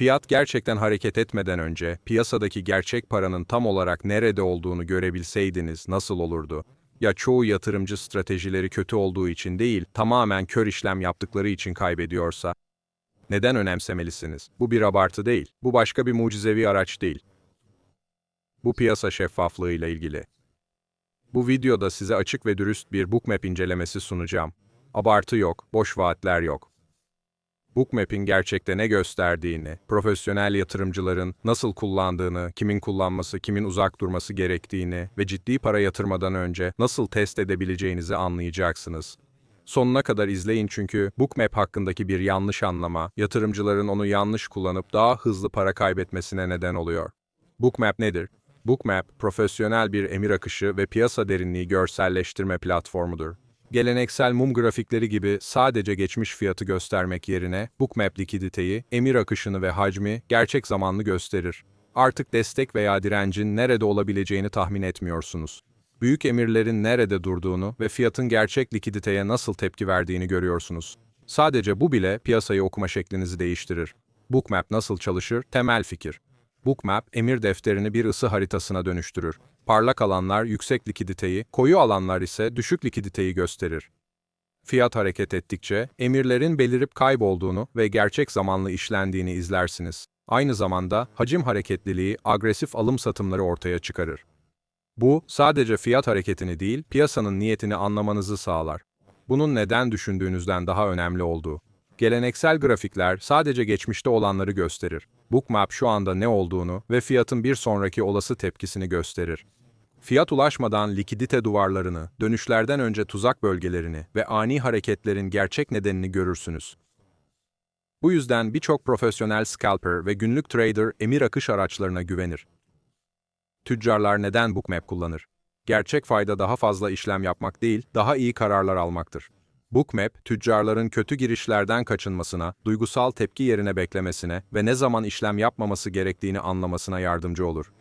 Fiyat gerçekten hareket etmeden önce piyasadaki gerçek paranın tam olarak nerede olduğunu görebilseydiniz nasıl olurdu? Ya çoğu yatırımcı stratejileri kötü olduğu için değil, tamamen kör işlem yaptıkları için kaybediyorsa? Neden önemsemelisiniz? Bu bir abartı değil. Bu başka bir mucizevi araç değil. Bu piyasa şeffaflığıyla ilgili. Bu videoda size açık ve dürüst bir bookmap incelemesi sunacağım. Abartı yok, boş vaatler yok. Bookmap'in gerçekte ne gösterdiğini, profesyonel yatırımcıların nasıl kullandığını, kimin kullanması, kimin uzak durması gerektiğini ve ciddi para yatırmadan önce nasıl test edebileceğinizi anlayacaksınız. Sonuna kadar izleyin çünkü Bookmap hakkındaki bir yanlış anlama, yatırımcıların onu yanlış kullanıp daha hızlı para kaybetmesine neden oluyor. Bookmap nedir? Bookmap, profesyonel bir emir akışı ve piyasa derinliği görselleştirme platformudur. Geleneksel mum grafikleri gibi sadece geçmiş fiyatı göstermek yerine Bookmap likiditeyi, emir akışını ve hacmi gerçek zamanlı gösterir. Artık destek veya direncin nerede olabileceğini tahmin etmiyorsunuz. Büyük emirlerin nerede durduğunu ve fiyatın gerçek likiditeye nasıl tepki verdiğini görüyorsunuz. Sadece bu bile piyasayı okuma şeklinizi değiştirir. Bookmap nasıl çalışır? Temel fikir. Bookmap, emir defterini bir ısı haritasına dönüştürür. Parlak alanlar yüksek likiditeyi, koyu alanlar ise düşük likiditeyi gösterir. Fiyat hareket ettikçe, emirlerin belirip kaybolduğunu ve gerçek zamanlı işlendiğini izlersiniz. Aynı zamanda, hacim hareketliliği, agresif alım satımları ortaya çıkarır. Bu, sadece fiyat hareketini değil, piyasanın niyetini anlamanızı sağlar. Bunun neden düşündüğünüzden daha önemli olduğu. Geleneksel grafikler sadece geçmişte olanları gösterir. Bookmap şu anda ne olduğunu ve fiyatın bir sonraki olası tepkisini gösterir. Fiyat ulaşmadan likidite duvarlarını, dönüşlerden önce tuzak bölgelerini ve ani hareketlerin gerçek nedenini görürsünüz. Bu yüzden birçok profesyonel scalper ve günlük trader emir akış araçlarına güvenir. Tüccarlar neden Bookmap kullanır? Gerçek fayda daha fazla işlem yapmak değil, daha iyi kararlar almaktır. Bookmap, tüccarların kötü girişlerden kaçınmasına, duygusal tepki yerine beklemesine ve ne zaman işlem yapmaması gerektiğini anlamasına yardımcı olur.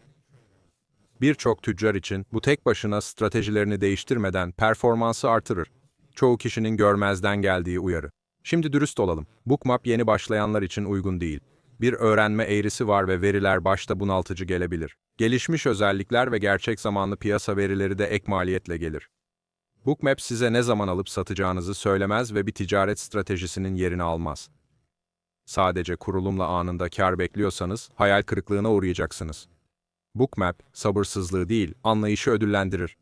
Birçok tüccar için bu tek başına stratejilerini değiştirmeden performansı artırır. Çoğu kişinin görmezden geldiği uyarı. Şimdi dürüst olalım. Bookmap yeni başlayanlar için uygun değil. Bir öğrenme eğrisi var ve veriler başta bunaltıcı gelebilir. Gelişmiş özellikler ve gerçek zamanlı piyasa verileri de ek maliyetle gelir. Bookmap size ne zaman alıp satacağınızı söylemez ve bir ticaret stratejisinin yerini almaz. Sadece kurulumla anında kar bekliyorsanız hayal kırıklığına uğrayacaksınız. Bookmap, sabırsızlığı değil, anlayışı ödüllendirir.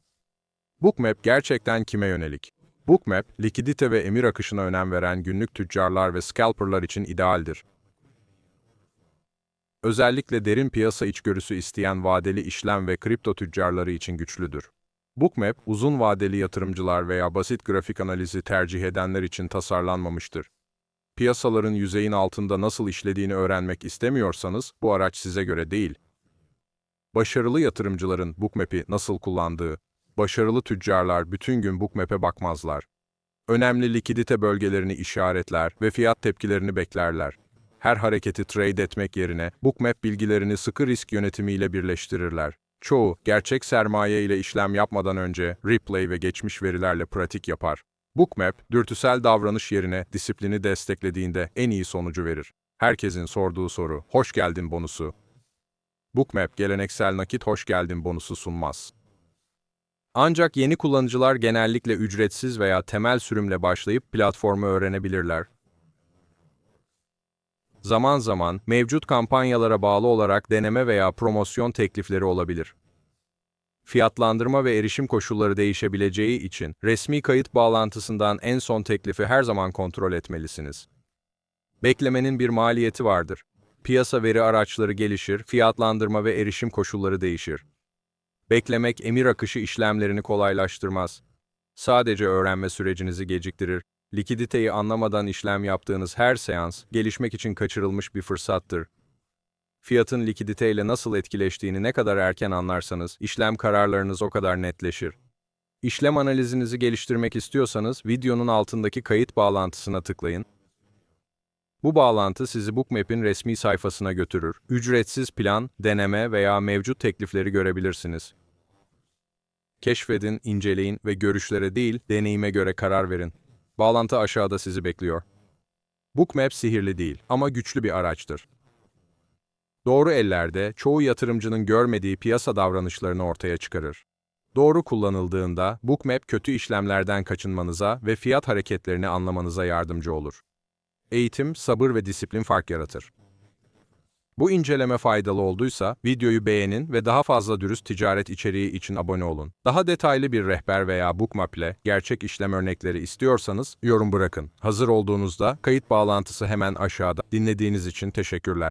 Bookmap gerçekten kime yönelik? Bookmap, likidite ve emir akışına önem veren günlük tüccarlar ve scalperlar için idealdir. Özellikle derin piyasa içgörüsü isteyen vadeli işlem ve kripto tüccarları için güçlüdür. Bookmap, uzun vadeli yatırımcılar veya basit grafik analizi tercih edenler için tasarlanmamıştır. Piyasaların yüzeyin altında nasıl işlediğini öğrenmek istemiyorsanız bu araç size göre değil. Başarılı yatırımcıların Bookmap'i nasıl kullandığı, başarılı tüccarlar bütün gün Bookmap'e bakmazlar. Önemli likidite bölgelerini işaretler ve fiyat tepkilerini beklerler. Her hareketi trade etmek yerine Bookmap bilgilerini sıkı risk yönetimiyle birleştirirler. Çoğu, gerçek sermaye ile işlem yapmadan önce replay ve geçmiş verilerle pratik yapar. Bookmap, dürtüsel davranış yerine disiplini desteklediğinde en iyi sonucu verir. Herkesin sorduğu soru, hoş geldin bonusu. Bookmap, geleneksel nakit hoş geldin bonusu sunmaz. Ancak yeni kullanıcılar genellikle ücretsiz veya temel sürümle başlayıp platformu öğrenebilirler. Zaman zaman mevcut kampanyalara bağlı olarak deneme veya promosyon teklifleri olabilir. Fiyatlandırma ve erişim koşulları değişebileceği için resmi kayıt bağlantısından en son teklifi her zaman kontrol etmelisiniz. Beklemenin bir maliyeti vardır. Piyasa veri araçları gelişir, fiyatlandırma ve erişim koşulları değişir. Beklemek emir akışı işlemlerini kolaylaştırmaz. Sadece öğrenme sürecinizi geciktirir Likiditeyi anlamadan işlem yaptığınız her seans, gelişmek için kaçırılmış bir fırsattır. Fiyatın likiditeyle nasıl etkileştiğini ne kadar erken anlarsanız, işlem kararlarınız o kadar netleşir. İşlem analizinizi geliştirmek istiyorsanız, videonun altındaki kayıt bağlantısına tıklayın. Bu bağlantı sizi Bookmap'in resmi sayfasına götürür. Ücretsiz plan, deneme veya mevcut teklifleri görebilirsiniz. Keşfedin, inceleyin ve görüşlere değil, deneyime göre karar verin. Bağlantı aşağıda sizi bekliyor. Bookmap sihirli değil ama güçlü bir araçtır. Doğru ellerde çoğu yatırımcının görmediği piyasa davranışlarını ortaya çıkarır. Doğru kullanıldığında Bookmap kötü işlemlerden kaçınmanıza ve fiyat hareketlerini anlamanıza yardımcı olur. Eğitim, sabır ve disiplin fark yaratır. Bu inceleme faydalı olduysa videoyu beğenin ve daha fazla dürüst ticaret içeriği için abone olun. Daha detaylı bir rehber veya bookmap ile gerçek işlem örnekleri istiyorsanız yorum bırakın. Hazır olduğunuzda kayıt bağlantısı hemen aşağıda. Dinlediğiniz için teşekkürler.